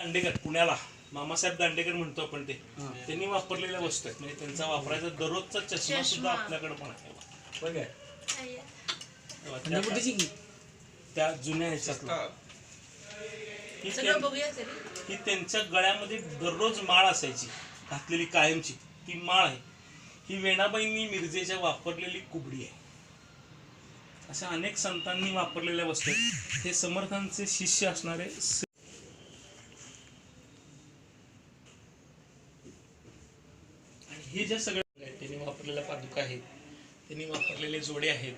दांडेकर पुण्याला. मामासाहेब दांडेकर म्हणतो आपण ते. त्यांनी वापरलेल्या वस्तू आहेत. म्हणजे त्यांचा वापरायचा दररोजचा चष्मा सुद्धा आपल्याकडे पण आहे. बघ काय. तेव्हा त्या- जुन्या ह्याच्यातलं. ही त्यां- ही त्यांच्या गळ्यामध्ये दररोज माळ असायची. घातलेली कायमची. ती माळ आहे. ही वेणाबाईंनी मिरजेच्या वापरलेली कुबडी आहे. अशा अनेक संतांनी वापरलेल्या वस्तू आहेत. हे समर्थांचे शिष्य असणारे स- आणि हे ज्या सगळ्या आहेत त्यांनी वापरलेल्या पादुका आहेत त्यांनी वापरलेले जोडे आहेत.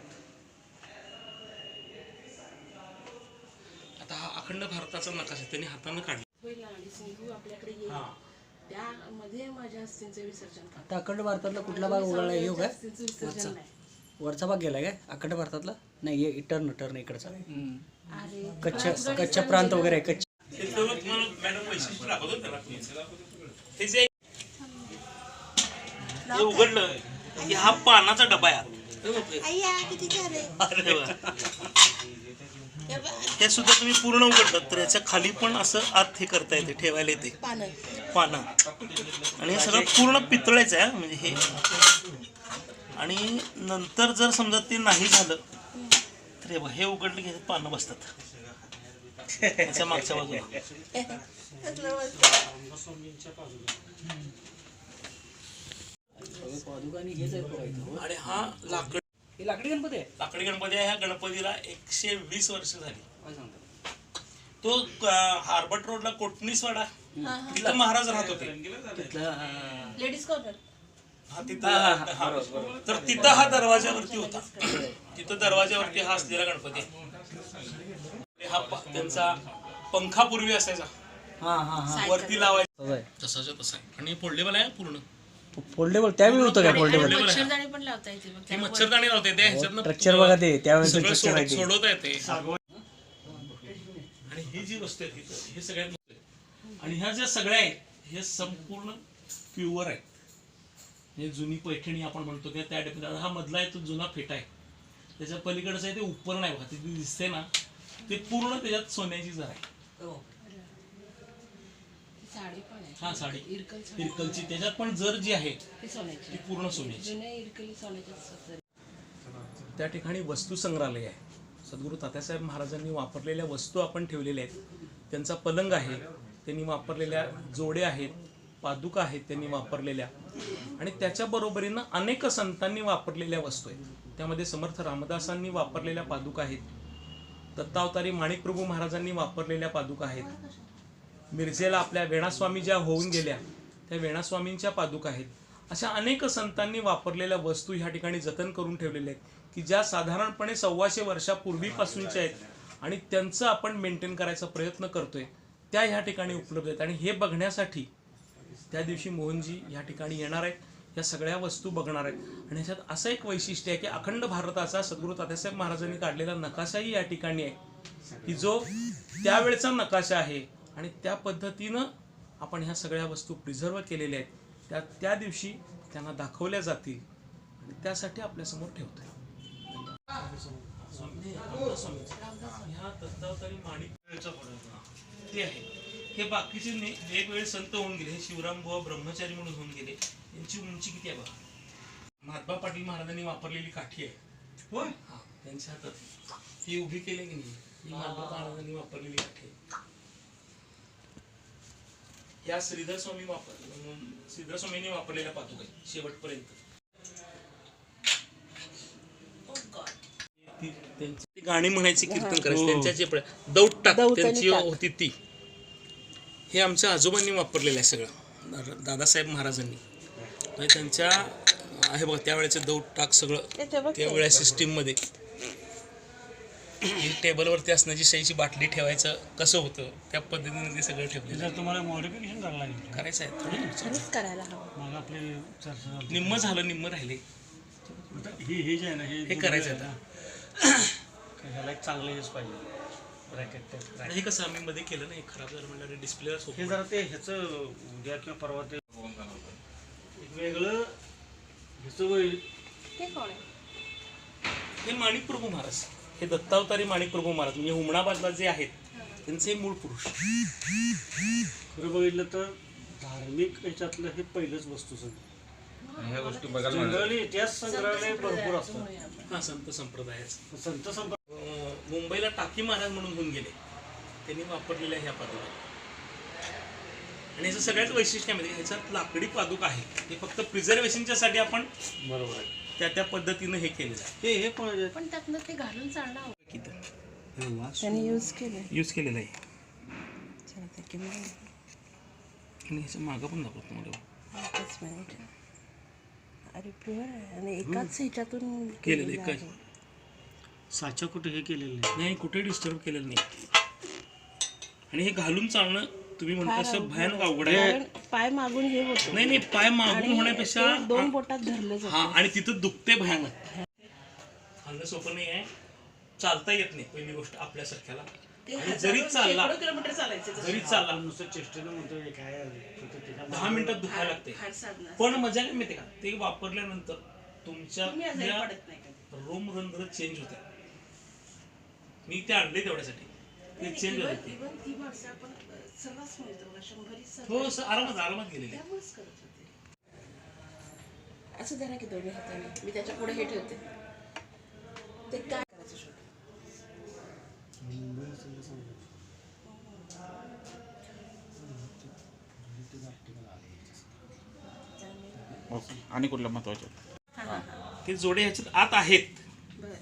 आता हा अखंड भारताचा नकाशा त्यांनी हातानं काढला. होईल आणि सिंधू आपल्याकडे येईल. हा. त्यामध्ये माझ्या अस्थींचं विसर्जन करा. आता अखंड भारतातला कुठला भाग उघडला येऊ काय अस्थींचं विसर्जन नाही. वरचा भाग गेला काय? अखंड भारतातला? नाही ये टर्न टर्न इकडचा. अरे कच्छ कच्छ प्रांत वगैरे आहे कच्छ. हे सर्व तुम्हाला मॅडम वैशिष्ट्य दाखवतो त्याला. हे जे हे उघडलं. की हा पानाचा डबा आहे आत. अरे वा. हे सुद्धा तुम्ही पूर्ण उघडलं तर याच्या खाली पण असं आत हे करता येते ठेवायला येते. पानं. आणि हे सगळं पूर्ण पितळेचं आहे हा, म्हणजे हे. आणि नंतर जर समजा ते नाही झालं तर हे बघ, हे उघडलं की हे पानं बसतात. त्याच्या मागच्या बाजूला. आणि हा लाकड हे लाकडी गणपती आहे? लाकडी गणपती आहे. ह्या गणपतीला एकशे वीस वर्ष झाली. तो हार्बर्ट रोडला कोटणीसवाडा तिथं महाराज राहत होते. हा. लेडीज. तर तिथं हा दरवाज्यावरती होता. तिथं दरवाज्यावरती हा असलेला गणपती आहे. हा त्यांचा पंखा पूर्वी असायचा. हा हा हा. वरती लावायचा. तसाच्या तसा. आणि फोल्डेबल आहे पूर्ण? फोल्डेबल त्यावेळी होतं काय फोल्डेबल? मच्छरदाणी पण लावता येते बघ हे मच्छरदाणी लावते ते ह्याच्यातनं स्ट्रक्चर बघा ते त्यावेळेस सगळं स्ट्रक्चर आहे सोड- ते. सोडवता येते. आणि ही जी वस्तू आहे तिथं हे सगळ्यात आहे. आणि ह्या ज्या सगळ्या आहेत हे संपूर्ण प्युअर आहेत. हे जुनी पैठणी आपण म्हणतो त्या त्या टाईप हा मधला आहे तो जुना फेटा आहे. त्याच्या पलीकडचं आहे ते उपर नाही बघा तिथे दिसते ना ते पूर्ण त्याच्यात सोन्याची जर आहे. साडी पण आहे. हा साडी. इरकल साडी. इरकलची. त्याच्यात पण जर जी आहे ती सोन्याची ती पूर्ण सोन्याची. जुन्या इरकली सोन्याच्या असतात तरी. त्या ठिकाणी वस्तू संग्रहालय आहे. सद्गुरू तात्यासाहेब महाराजांनी वापरलेल्या वस्तू आपण ठेवलेल्या आहेत. त्यांचा पलंग आहे त्यांनी वापरलेल्या जोडे आहेत पादुका आहेत त्यांनी वापरलेल्या. आणि त्याच्या बरोबरीनं अनेक संतांनी वापरलेल्या वस्तू आहेत. त्यामध्ये समर्थ रामदासांनी वापरलेल्या पादुका आहेत. दत्तावतारी माणिकप्रभू महाराजांनी वापरलेल्या पादुका आहेत. मिरजेला आपल्या वेणास्वामी ज्या होऊन गेल्या त्या वेणास्वामींच्या पादुका आहेत. अशा अनेक संतांनी वापरलेल्या वस्तू ह्या ठिकाणी जतन करून ठेवलेल्या आहेत की ज्या साधारणपणे सव्वाशे वर्षापूर्वीपासूनच्या आहेत आणि त्यांचं आपण मेंटेन करायचा प्रयत्न करतोय त्या ह्या ठिकाणी उपलब्ध आहेत. आणि हे बघण्यासाठी त्या दिवशी मोहनजी ह्या ठिकाणी येणार आहेत या सगळ्या वस्तू बघणार आहेत. आणि ह्याच्यात असं एक वैशिष्ट्य आहे की अखंड भारताचा सद्गुरू तात्यासाहेब महाराजांनी काढलेला नकाशाही या ठिकाणी आहे की जो त्यावेळचा नकाशा आहे आणि त्या पद्धतीनं आपण ह्या सगळ्या वस्तू प्रिझर्व केलेल्या आहेत. त्या त्या दिवशी त्यांना दाखवल्या जातील आणि त्यासाठी आपल्यासमोर माणिक ते आहे हे बाकीचे वेगवेगळे संत होऊन गेले. हे शिवराम बुवा ब्रह्मचारी म्हणून होऊन गेले. यांची उंची किती आहे बघा? महात्मा पाटील महाराजांनी वापरलेली काठी आहे. होय? हा त्यांच्या हातात. ही उभी केली की नाही? ही महात्मा महाराजांनी वापरलेली काठी आहे. या श्रीधर स्वामी वापर श्रीधर स्वामींनी वापरलेल्या आहेत शेवटपर्यंत. ती- ती गाणी म्हणायची कीर्तन करायची त्यांच्या जे दौट टाक त्यांची होती ती. हे आमच्या आजोबांनी वापरलेलं आहे सगळं. दादा- दादासाहेब महाराजांनी. म्हणजे त्यांच्या आहे बघा त्यावेळेचे दौट टाक सगळं त्यावेळेच्या सिस्टीममध्ये ही टेबलवरती असण्याची शाईची बाटली ठेवायचं कसं होतं त्या पद्धतीने ते सगळं ठेवलेलं तुम्हाला मॉडिफिकेशन करायला लागेल करायचं आहे. थोडं खरंच करायला हवं. मग आपले चर्चा झाली. निम्म झालं निम्म राहिले. आता हे हे जे आहे ना हे हे करायचं आता. आता ह्याला एक चांगलं हेच पाहिजे. ब्रॅकेट टाईप आणि हे कसं आम्ही मध्ये केलं ना हे खराब झालं म्हणलं डिस्प्लेला हे सोपं जरा ते ह्याचं उद्या किंवा परवा ते एक वेगळं ह्याचं वय ते कोण आहे? हे माणिक प्रभू महाराज हे दत्तावतारी माणिक प्रभू महाराज म्हणजे हुमणाबादला जे आहेत त्यांचे मूळ पुरुष. खरं बघितलं तर धार्मिक याच्यातलं हे पहिलंच वस्तू आणि ह्या गोष्टी बघायला मिळतात. जनरली इतिहास संग्रहालय भरपूर असतात. हा संत संप्रदायाचं. संत संप मुंबईला टाकी महाराज म्हणून होऊन गेले. त्यांनी वापरलेल्या ह्या पादुका. आणि याचं सगळ्यात वैशिष्ट्य म्हणजे ह्याच्यात लाकडी पादुका आहे हे फक्त प्रिझर्वेशनच्या साठी आपण बरोबर आहे. त्या त्या पद्धतीनं हे केलेलं आहे. हे हे पण आहे. पण त्यातनं ते घालून चालणं किती त्यांनी यूज केलं यूज केलेलं आहे. चालतं की मग आणि ह्याचं मागं पण दाखवतो तुम्हाला. एकच मिनिट अरे प्युअर आहे. आणि एकाच ह्याच्यातून केलेलं केलेलं एकाच. आहे. साचा कुठे हे केलेलं नाही नाही कुठे डिस्टर्ब केलेलं नाही. आणि हे घालून चालणं तुम्ही म्हणता असं भयानक अवघड आहे. कारण पाय मागून हे होतं. नाही नाही पाय मागून होण्यापेक्षा ते दोन बोटात धरलं जातं. हा आणि तिथं दुखते भयानक. हल्लं सोपं नाही आहे. चालता येत नाही पहिली गोष्ट आपल्यासारख्याला आणि जरी चालला किलोमीटर चालायचं जरी चालला नुसतं चेष्टेनं म्हणतो हे काय आहे? दहा मिनिटात दुखायला लागते हाड पण मजा काय माहिती का? ते वापरल्यानंतर तुमच्या तुम्ही आजारी पडत नाही कधी. रोम रंध्र चेंज होते मी ते आणले तेवढ्यासाठी. ते चेंज होते. इव्हन ती माणसं आपण शंभरी. हो असं आरामात आरामात गेलेले त्यामुळेच करत होते. असं धरा की दोन्ही हाताने. मी त्याच्या पुढे हे ठेवते. ते काय करायचं ओके आणि कुठलं महत्वाचं? ते जोडे ह्याच्यात आत आहेत बरं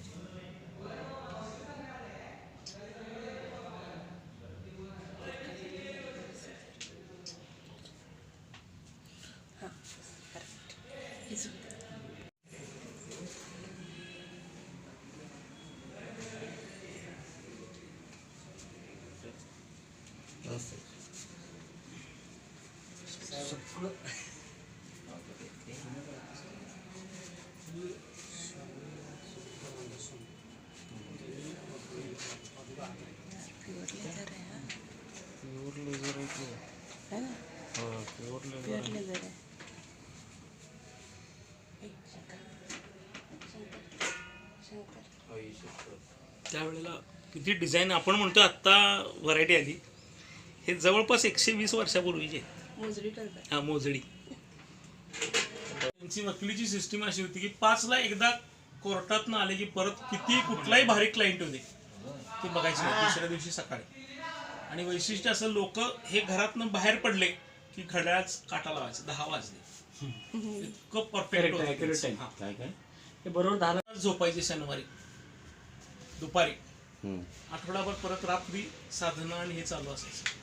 हां करेक्ट हेच होतं. प्युअर लेझर आहे हा है ना प्युअर लेझर आहे ए, शंकर त्यावेळेला किती डिझाईन आपण म्हणतो आत्ता व्हरायटी आली. हे जवळपास एकशे वीस वर्षापूर्वीचे मोजडी करतात हा मोजडी. त्यांची वकिलीची सिस्टीम अशी होती की पाचला एकदा कोर्टातनं आले की परत किती कुठलाही भारी क्लायंट होते ते बघायचे नाही दुसऱ्या दिवशी सकाळी. आणि वैशिष्ट्य असं लोक हे घरातनं बाहेर पडले की घड्याळच काटा लावायचं दहा वाजले. इतकं परफेक्ट होतं हा. हे बरोबर दहाला झोपायचे शनिवारी. दुपारी. आठवडाभर परत रात्री साधनं आणि हे चालू असायचं.